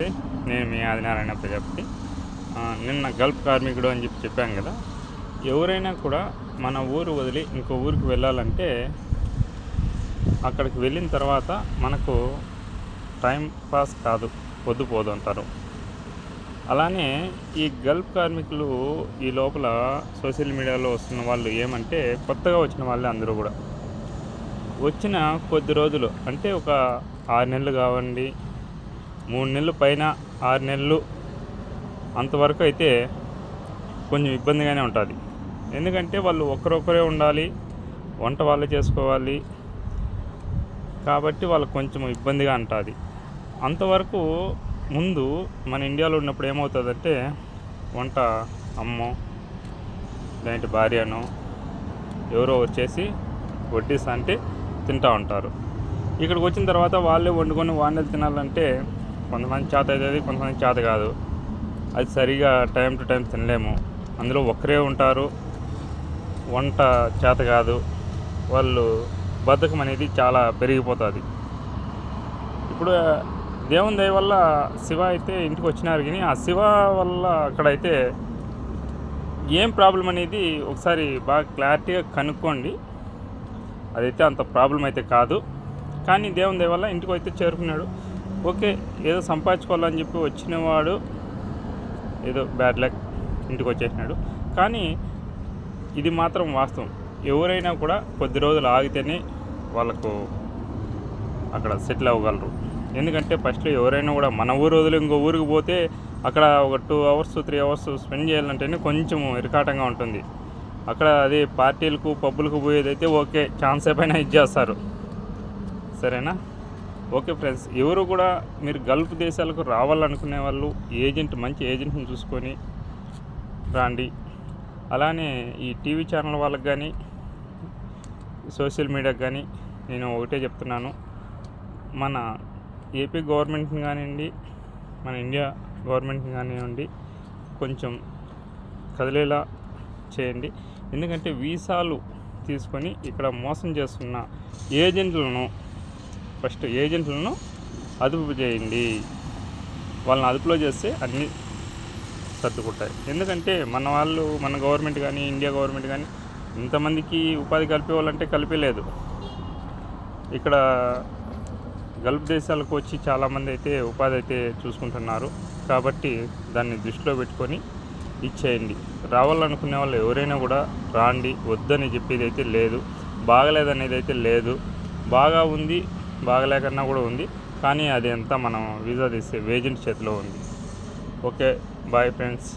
నేను మీ ఆదినారాయణ ప్రజాపతి నిన్న గల్ఫ్ కార్మికుడు అని చెప్పి చెప్పాం కదా ఎవరైనా కూడా మన ఊరు వదిలి ఇంకో ఊరికి వెళ్ళాలంటే అక్కడికి వెళ్ళిన తర్వాత మనకు టైం పాస్ కాదు పొద్దుపోదు అంటారు. అలానే ఈ గల్ఫ్ కార్మికులు ఈ లోపల సోషల్ మీడియాలో వస్తున్న వాళ్ళు ఏమంటే కొత్తగా వచ్చిన వాళ్ళే అందరూ కూడా. వచ్చిన కొద్ది రోజులు అంటే ఒక ఆరు నెలలు కావండి మూడు నెలలు పైన ఆరు నెలలు అంతవరకు అయితే కొంచెం ఇబ్బందిగానే ఉంటుంది. ఎందుకంటే వాళ్ళు ఒకరొకరే ఉండాలి వంట వాళ్ళే చేసుకోవాలి కాబట్టి వాళ్ళకి కొంచెం ఇబ్బందిగా ఉంటుంది. అంతవరకు ముందు మన ఇండియాలో ఉన్నప్పుడు ఏమవుతుందంటే వంట అమ్మో లేదంటే భార్యనో ఎవరో వచ్చేసి వడ్డీస్ అంటే తింటూ ఉంటారు. ఇక్కడికి వచ్చిన తర్వాత వాళ్ళే వండుకొని వాళ్ళే తినాలంటే కొంతమంది చేత అవుతుంది కొంతమంది చేత కాదు. అది సరిగా టైం టు టైం తినలేము. అందులో ఒక్కరే ఉంటారు వంట చేత కాదు. వాళ్ళు బద్ధకం అనేది చాలా పెరిగిపోతుంది. ఇప్పుడు దేవుని దయ వల్ల శివ అయితే ఇంటికి వచ్చినారు కానీ ఆ శివ వల్ల అక్కడైతే ఏం ప్రాబ్లం అనేది ఒకసారి బాగా క్లారిటీగా కనుక్కోండి. అదైతే అంత ప్రాబ్లం అయితే కాదు. కానీ దేవుని దయ వల్ల ఇంటికి అయితే చేరుకున్నాడు. ఓకే ఏదో సంపాదించుకోవాలని చెప్పి వచ్చినవాడు ఏదో బ్యాడ్ లక్ ఇంటికి వచ్చేసినాడు. కానీ ఇది మాత్రం వాస్తవం. ఎవరైనా కూడా కొద్ది రోజులు ఆగితేనే వాళ్ళకు అక్కడ సెటిల్ అవ్వగలరు. ఎందుకంటే ఫస్ట్లో ఎవరైనా కూడా మన ఊరు వదిలి ఇంకో ఊరికి పోతే అక్కడ ఒక two hours three hours spend చేయాలంటేనే కొంచెం ఇరకాటంగా ఉంటుంది. అక్కడ అదే పార్టీలకు పబ్బులకు పోయేదైతే ఓకే ఛాన్స్ పైన ఇచ్చేస్తారు. సరేనా? ఓకే ఫ్రెండ్స్ ఎవరు కూడా మీరు గల్ఫ్ దేశాలకు రావాలనుకునే వాళ్ళు ఏజెంట్ మంచి ఏజెంట్ని చూసుకొని రాండి. అలానే ఈ టీవీ ఛానల్ వాళ్ళకి కానీ సోషల్ మీడియాకి కానీ నేను ఒకటే చెప్తున్నాను. మన ఏపీ గవర్నమెంట్ని కానివ్వండి మన ఇండియా గవర్నమెంట్ని కానివ్వండి కొంచెం కదిలేలా చేయండి. ఎందుకంటే వీసాలు తీసుకొని ఇక్కడ మోసం చేస్తున్న ఏజెంట్లను ఫస్ట్ ఏజెంట్లను అదుపు చేయండి. వాళ్ళని అదుపులో చేస్తే అన్నీ సర్దుకుంటాయి. ఎందుకంటే మన వాళ్ళు మన గవర్నమెంట్ కానీ ఇండియా గవర్నమెంట్ కానీ ఇంతమందికి ఉపాధి కలిపేవాళ్ళంటే కలిపేలేదు ఇక్కడ గల్ఫ్ దేశాలకు వచ్చి చాలామంది అయితే ఉపాధి అయితే చూసుకుంటున్నారు. కాబట్టి దాన్ని దృష్టిలో పెట్టుకొని ఇచ్చేయండి. రావాలనుకునే వాళ్ళు ఎవరైనా కూడా రాండి వద్దని చెప్పేది అయితే లేదు బాగలేదనేది అయితే లేదు. బాగా ఉంది బాగలేకన్నా కూడా ఉంది. కానీ అది అంతా మనం వీసా తీసే ఏజెంట్ చేతిలో ఉంది. Okay bye friends.